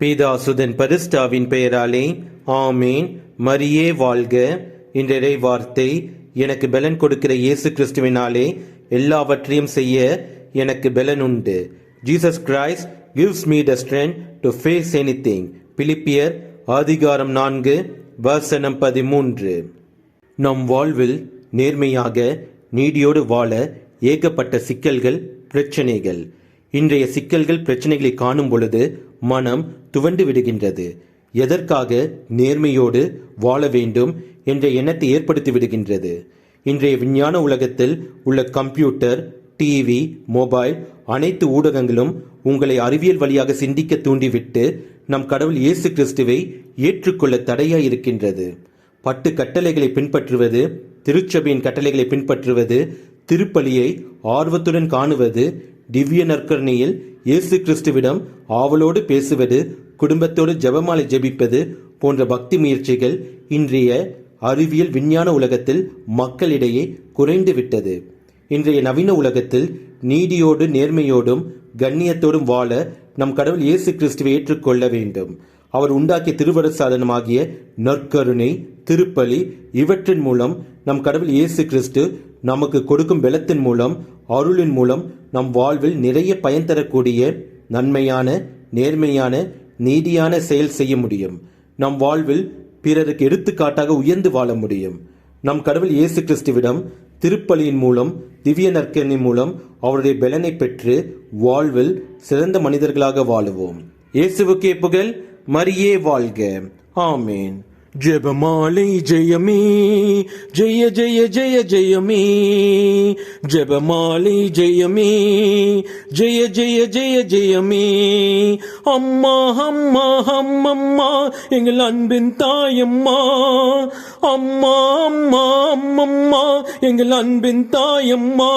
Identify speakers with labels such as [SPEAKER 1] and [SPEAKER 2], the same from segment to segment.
[SPEAKER 1] பீதாசுதன் பரிஸ்டாவின் பெயராலே ஆமேன். மரியே வாழ்க. இன்றைய வார்த்தை எனக்கு பலன் கொடுக்கிற இயேசு கிறிஸ்துவினாலே எல்லாவற்றையும் செய்ய எனக்கு பலன் உண்டு. Jesus Christ gives me the strength to face anything பிலிப்பியர் அதிகாரம் நான்கு வசனம் பதிமூன்று. நம் வாழ்வில் நேர்மையாக நீடியோடு வாழ ஏகப்பட்ட சிக்கல்கள் பிரச்சனைகள் இன்றைய சிக்கல்கள் பிரச்சனைகளை காணும் பொழுது மனம் துவண்டு விடுகின்றது. எதற்காக நேர்மையோடு வாழ வேண்டும் என்ற எண்ணத்தை ஏற்படுத்தி விடுகின்றது. இன்றைய விஞ்ஞான உலகத்தில் உள்ள கம்ப்யூட்டர் டிவி மொபைல் அனைத்து ஊடகங்களும் உங்களை அறிவியல் வழியாக சிந்திக்க தூண்டிவிட்டு நம் கடவுள் இயேசு கிறிஸ்துவை ஏற்றுக்கொள்ள தடையாக இருக்கின்றது. பட்டு கட்டளைகளை பின்பற்றுவது திருச்சபையின் கட்டளைகளை பின்பற்றுவது திருப்பலியை ஆர்வத்துடன் காணுவது திவ்ய நற்கரணியில் இயேசு கிறிஸ்துவிடம் ஆவலோடு பேசுவது குடும்பத்தோடு ஜெபமாலை ஜெபிப்பது போன்ற பக்தி முயற்சிகள் இன்றைய அறிவியல் விஞ்ஞான உலகத்தில் மக்களிடையே குறைந்து விட்டது. இன்றைய நவீன உலகத்தில் நீதியோடு நேர்மையோடும் கண்ணியத்தோடும் வாழ நம் கடவுள் இயேசு கிறிஸ்துவை ஏற்றுக்கொள்ள வேண்டும். அவர் உண்டாக்கிய திருவரு சாதனமாகிய நற்கருணை திருப்பலி இவற்றின் மூலம் நம் கடவுள் இயேசு கிறிஸ்து நமக்கு கொடுக்கும் வெள்ளத்தின் மூலம் அருளின் மூலம் நம் வாழ்வில் நிறைய பயன் தரக்கூடிய நன்மையான நேர்மையான நீதியான செயல் செய்ய முடியும். நம் வாழ்வில் பிறருக்கு எடுத்துக்காட்டாக உயர்ந்து வாழ முடியும். நம் கடவுள் இயேசு கிறிஸ்துவிடம் திருப்பலியின் மூலம் திவ்ய நற்கனின் மூலம் அவருடைய பலனை பெற்று வாழ்வில் சிறந்த மனிதர்களாக வாழுவோம். இயேசுவுக்கே புகழ் மரியே வாழ்க. ஆமேன். ஜெபமாலை ஜெயமே. ஜெய ஜெய ஜெய ஜெயமே. ஜெபமாலை ஜெயமே. ஜெய ஜெய ஜெய ஜெயமே. அம்மா அம்மா அம்மம்மா எங்கள் அன்பின் தாயம்மா. அம்மா அம்மா அம்மம்மா எங்கள் அன்பின் தாயம்மா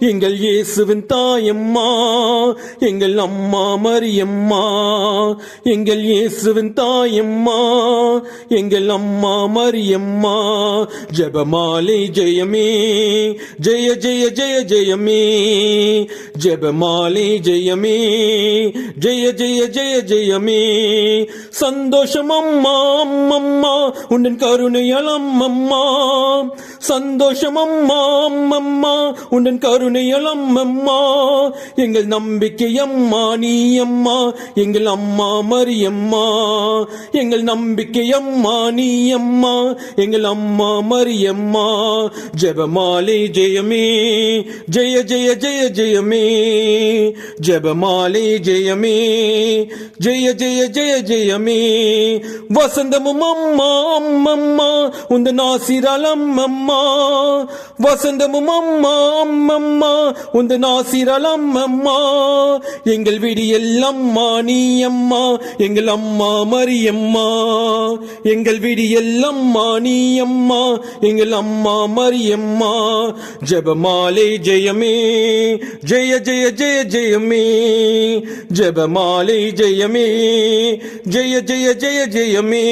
[SPEAKER 1] எங்கள் இயேசுவின் தாயம்மா எங்கள் அம்மா மரியம்மா எங்கள் இயேசுவின் தாயம்மா எங்கள் அம்மா மரியம்மா ஜபமாலை ஜெயமே ஜெய ஜெய ஜெய ஜெயமே ஜபமாலை ஜெயமே ஜெய ஜெய ஜெய ஜெயமே. சந்தோஷம் அம்மா அம்மம்மா உன்னின் கருணையால் கருணையலம்மம்மா சந்தோஷம் அம்மா அம்மம்மா. உடன் கருணையலம்மம்மா எங்கள் நம்பிக்கை அம்மா நீ அம்மா எங்கள் அம்மா மரியம்மா. எங்கள் நம்பிக்கை அம்மா நீ அம்மா எங்கள் அம்மா மரியம்மா. ஜெபமாலை ஜெயமே. ஜெய ஜெய ஜெய ஜெயமே. ஜெபமாலை ஜெயமே. ஜெய ஜெய ஜெய ஜெயமே. வசந்தமும் அம்மா அம்மம்மா. அம்மா உந்த நாசிரலம் அம்மா வசந்தமும் அம்மா அம்மம்மா உந்த நாசிரலம் அம்மா எங்கள் விடியல் அம்மா நீ அம்மா எங்கள் அம்மா மரியம்மா எங்கள் விடியல் அம்மா நீ அம்மா எங்கள் அம்மா மரியம்மா ஜபமாலே ஜெயமே ஜெய ஜெய ஜெய ஜெயமே ஜெபமாலை ஜெயமே ஜெய ஜெய ஜெய ஜெயமே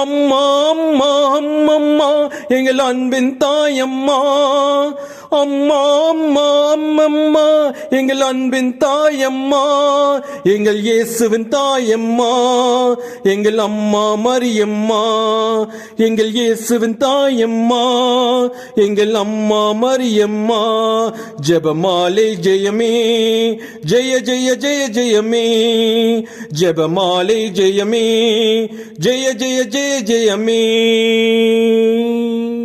[SPEAKER 1] அம்மா அம்மா அம்மம்மா எங்கள் அன்பின் தாயம்மா அம்மா. அம்மா அம்மம்மா எங்கள் அன்பின் தாயம்மா எங்கள் இயேசுவின் தாயம்மா எங்கள் அம்மா மரியம்மா எங்கள் இயேசுவின் தாயம்மா எங்கள் அம்மா மரியம்மா ஜபமாலை ஜெயமே ஜெய ஜெய ஜெய ஜெயமே. ஜபமாலை ஜெயமே ஜெய ஜெய ஜெய ஜெயமே. الرحيم